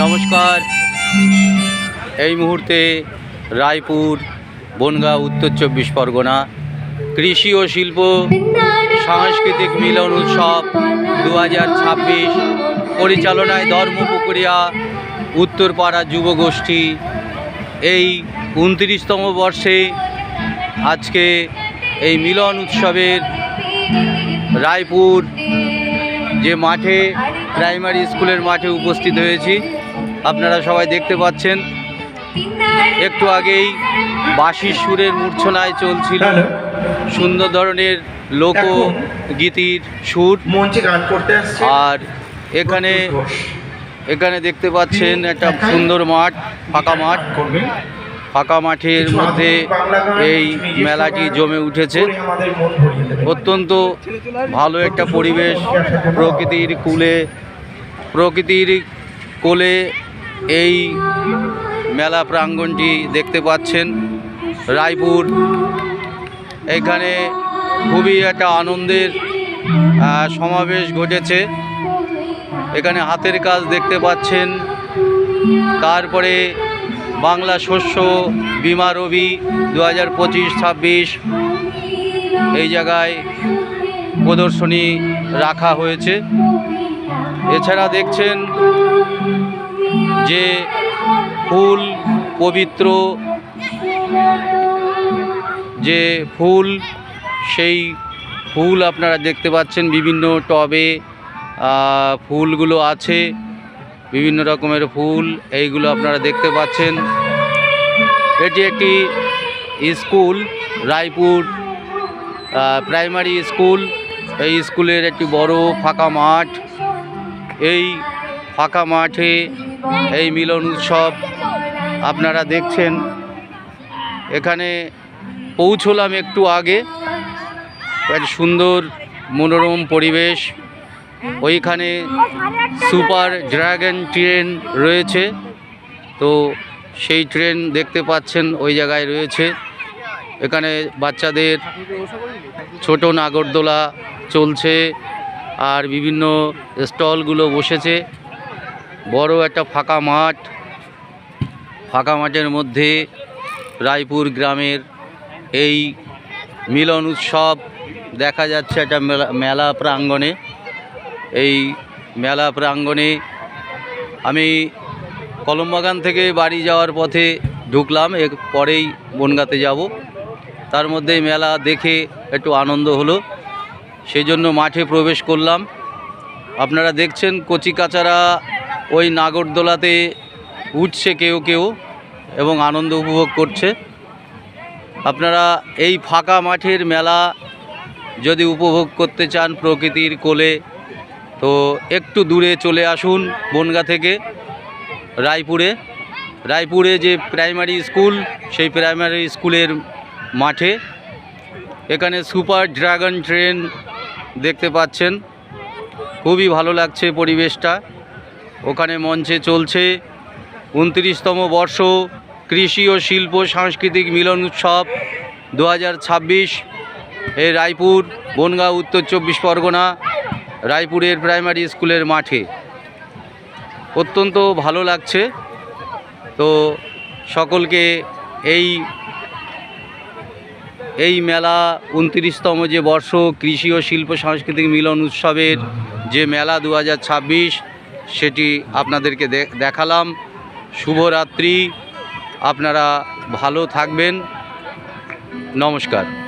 নমস্কার। এই মুহূর্তে রায়পুর, বনগাঁ, উত্তর চব্বিশ পরগনা, কৃষি ও শিল্প, সাংস্কৃতিক মিলন উৎসব দু হাজার ছাব্বিশ পরিচালনায় ধর্মপুকুরিয়া, উত্তরপাড়া যুব গোষ্ঠী এই উনত্রিশতম বর্ষে আজকে এই মিলন উৎসবের রায়পুর যে মাঠে, প্রাইমারি স্কুলের মাঠে উপস্থিত হয়েছি। আপনারা সবাই দেখতে পাচ্ছেন। একটু আগেই বাঁশির সুরের মূর্ছনায় চলছিল সুন্দর ধরনের লোকগীতির সুর। মঞ্চে গান করতে আর এখানে এখানে দেখতে পাচ্ছেন একটা সুন্দর মাঠ ফাঁকা মাঠ। ফাঁকা মাঠের মধ্যে এই মেলাটি জমে উঠেছে। অত্যন্ত ভালো একটা পরিবেশ প্রকৃতির কুলে প্রকৃতির কোলে এই মেলা প্রাঙ্গণটি দেখতে পাচ্ছেন। রায়পুর। এখানে খুবই একটা আনন্দের সমাবেশ ঘটেছে। এখানে হাতের কাজ দেখতে পাচ্ছেন। তারপরে বাংলা শস্য বিমা রবি দু হাজার পঁচিশ ছাব্বিশ। এই জায়গায় প্রদর্শনী রাখা হয়েছে। এছাড়া দেখছেন যে ফুল পবিত্র, যে ফুল, সেই ফুল আপনারা দেখতে পাচ্ছেন বিভিন্ন টবে ফুলগুলো আছে, বিভিন্ন রকমের ফুল, এইগুলো আপনারা দেখতে পাচ্ছেন। এটি একটি স্কুল, রায়পুর প্রাইমারি স্কুল। এই স্কুলের একটি বড় ফাঁকা মাঠ। এই ফাঁকা মাঠে এই মিলন উৎসব আপনারা দেখছেন। এখানে পৌঁছলাম একটু আগে। এক সুন্দর মনোরম পরিবেশ। ওইখানে সুপার ড্রাগন ট্রেন রয়েছে। তো সেই ট্রেন দেখতে পাচ্ছেন, ওই জায়গায় রয়েছে। এখানে বাচ্চাদের ছোট নাগরদোলা চলছে। আর বিভিন্ন স্টলগুলো বসেছে। বড় একটা ফাঁকা মাঠ। ফাঁকা মাঠের মধ্যে রায়পুর গ্রামের এই মিলন উৎসব দেখা যাচ্ছে একটা মেলা মেলা প্রাঙ্গণে। এই মেলা প্রাঙ্গণে আমি কলমবাগান থেকে বাড়ি যাওয়ার পথে ঢুকলাম, এর পরেই বনগাতে যাব। তার মধ্যে মেলা দেখে একটু আনন্দ হলো। সেই জন্য মাঠে প্রবেশ করলাম। আপনারা দেখছেন কচি কাচারা ওই নাগরদোলাতে উঠছে কেউ কেউ এবং আনন্দ উপভোগ করছে। আপনারা এই ফাঁকা মাঠের মেলা যদি উপভোগ করতে চান প্রকৃতির কোলে, তো একটু দূরে চলে আসুন বনগা থেকে রায়পুরে। রায়পুরে যে প্রাইমারি স্কুল, সেই প্রাইমারি স্কুলের মাঠে। এখানে সুপার ড্রাগন ট্রেন দেখতে পাচ্ছেন। খুবই ভালো লাগছে পরিবেশটা। ওখানে মঞ্চে চলছে উনত্রিশতম বর্ষ কৃষি ও শিল্প সাংস্কৃতিক মিলন উৎসব দু এই রায়পুর, বনগাঁ, উত্তর চব্বিশ পরগনা, রায়পুরের প্রাইমারি স্কুলের মাঠে। অত্যন্ত ভালো লাগছে। তো সকলকে এই এই মেলা উনত্রিশতম যে বর্ষ কৃষি ও শিল্প সাংস্কৃতিক মিলন উৎসবের যে মেলা দু হাজার ছাব্বিশ সেটি আপনাদেরকে দেখালাম। শুভরাত্রি। আপনারা ভালো থাকবেন। নমস্কার।